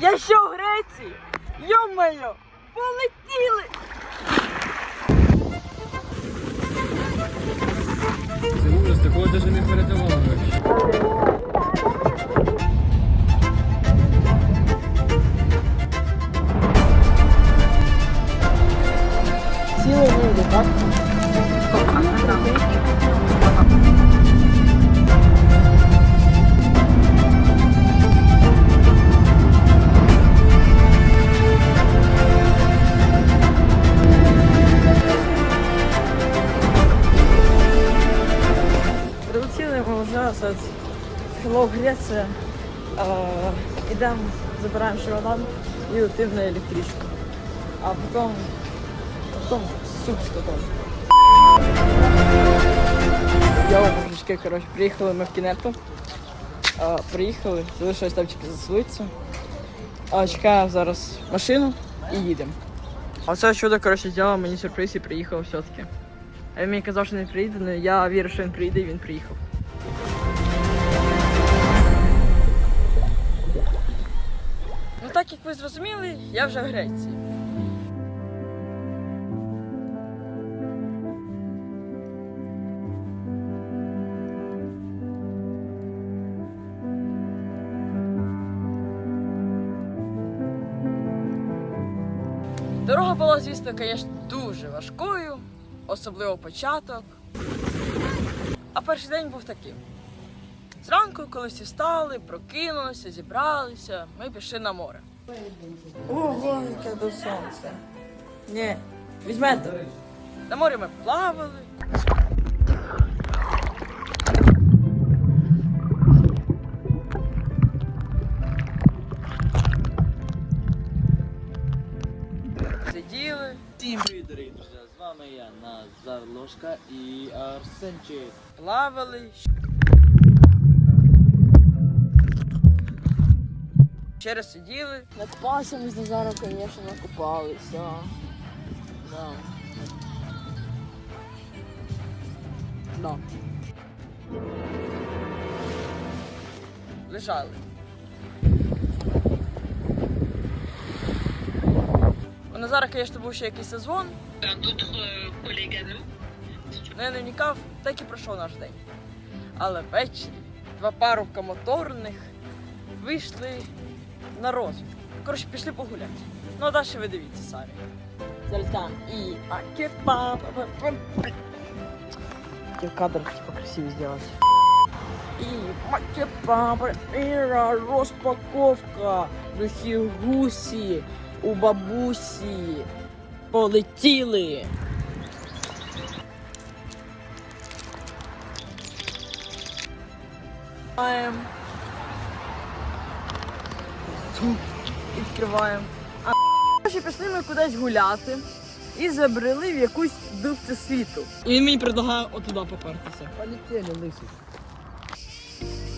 Я ще в Греції? Йо-моє! Полетіли! Це ужас, такого навіть не передавали Греція. Ідемо, забираємо чемодан і летимо на електричку. А потім, потім суп з котом. Я мужички, коротше, приїхали ми в кінету. А, приїхали, залишилось там тільки заселитися. А, чекаємо зараз машину і їдемо. А це чудо, коротше, зробило мені сюрприз і приїхав все-таки. А він мені казав, що не приїде, але я вірю, що він приїде і він приїхав. Ну так як ви зрозуміли, я вже в Греції. Дорога була, звісно, звісно, дуже важкою, особливо початок. А перший день був таким. Зранку, коли всі встали, прокинулися, зібралися, ми пішли на море. Ого, яке до сонця. Ні, візьмете. На морі ми плавали. Сиділи, Всім привіт, дорогі друзі! З вами я Назар Ложка і Арсенчик. плавали. Ще раз сиділи. Над пасами з Назаром, звісно, накупалися. Да. Да. Лежали. У Назара, звісно, був ще якийсь euh, collègue à nous. Ну, я не вникав, так і пройшов наш день. Але ввечері два парубка моторних вийшли на розвідку. Коротше, пішли погуляти. Ну, а далі ви дивіться самі. Зараз там і акепа. Хотів кадр типа красивый сделать. І макепа, Іра, розпаковка, духи гусі, у бабусі. Полетіли. Відкриваємо. Відкриваємо. А ще пішли ми кудись гуляти і забрели в якусь дубцю світу. І він мені предлагає отуди попертися. Полетіли, лисий.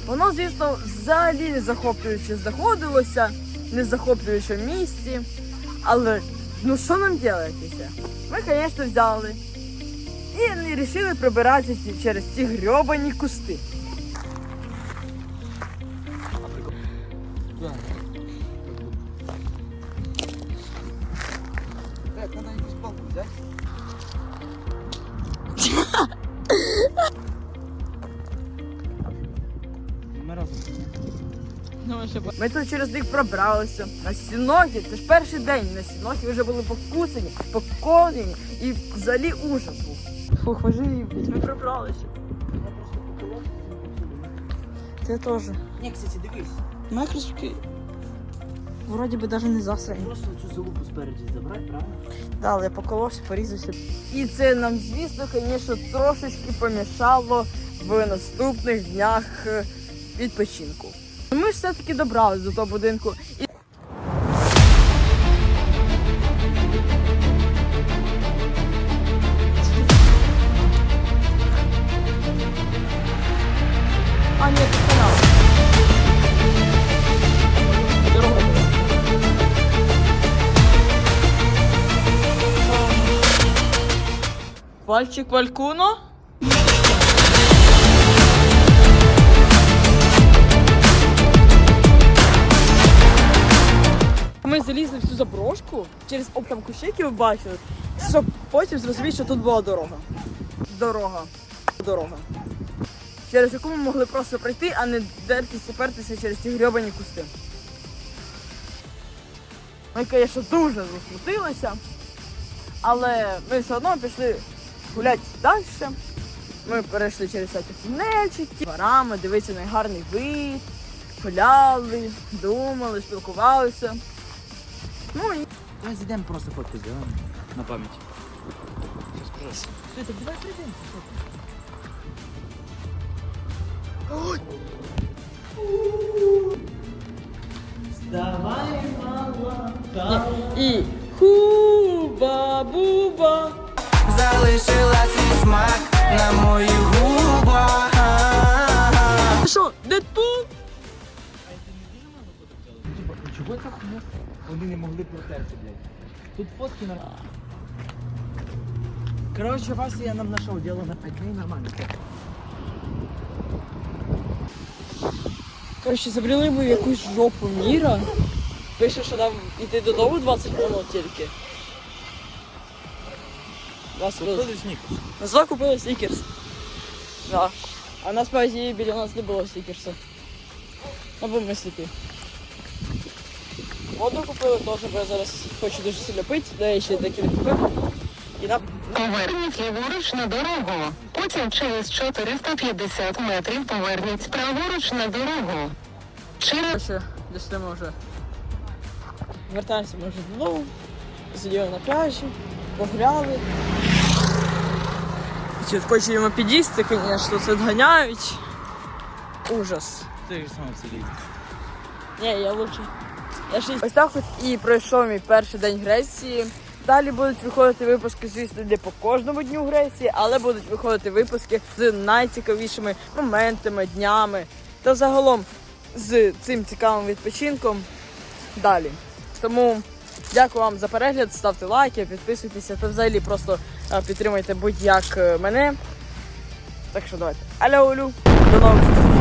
Воно, звісно, взагалі не захоплююче знаходилося, не захоплююче в місці. Але ну що нам робити? Ми, звісно, взяли і не вирішили прибиратися через ці грьобані кусти. Так, надо якусь палку взяти. Ми разом. Ми тут через них пробралися. На сіногі, це ж перший день. На сіногі вже були покусані, поколені і взагалі ужас був. Фух, блядь, ми пробралися. Це теж. Ні, кстати, дивись. Моя кришки вроді би навіть не засрані. Просто цю залупу спереді забрати, правильно? Да, але я поколовся, порізався. І це нам, звісно, звісно, трошечки помішало в наступних днях е, відпочинку. Ми ж все-таки добрались до того будинку. І... А, ні, тут канал. Пальчик Валькуно. ми залізли в цю заброшку через які ви бачили, щоб потім зрозуміти, що тут була дорога. Дорога. Дорога. Через яку ми могли просто пройти, а не дертися, пертися через ті грьобані кусти. Ми, звісно, дуже засмутилися, але ми все одно пішли гуляти далі. Ми перейшли через всякі тунельчики, дворами, дивитися на гарний вид, гуляли, думали, спілкувалися. Ну і Давай зайдемо просто фотку зробимо на пам'ять. Давай, мала, І хуба-буба. Смак на моїх губах. Ти що, Дедпул? Чого так ну, вони не могли протерти, блядь? Тут фотки на... Короче, Вася я нам нашел дело на 5 дней нормально. Коротше, забрали ми в якусь жопу міра. Пише, що нам йти додому 20 минут тільки. 20 минут. Назва купили снікерс. Да. А насправді біля нас не було снікерса. Ну, бо ми сліпі. Воду купили теж, бо я зараз хочу дуже сильно пити, де я ще таки не купив. І нам Поверніть ліворуч на дорогу. Потім через 450 метрів поверніть праворуч на дорогу. Через Короче, вже. Вертаємося ми вже додому. Сиділи на пляжі, погуляли. Ці от хочемо під'їсти, звісно, це зганяють. Ужас. Ти ж сам селі. Ні, я лучше. Я ж... Ось так от і пройшов мій перший день Греції. Далі будуть виходити випуски, звісно, не по кожному дню Греції, але будуть виходити випуски з найцікавішими моментами, днями та загалом з цим цікавим відпочинком далі. Тому дякую вам за перегляд, ставте лайки, підписуйтеся та взагалі просто е, підтримуйте будь-як е, мене. Так що давайте. Алло, Олю, до нових зустрічей!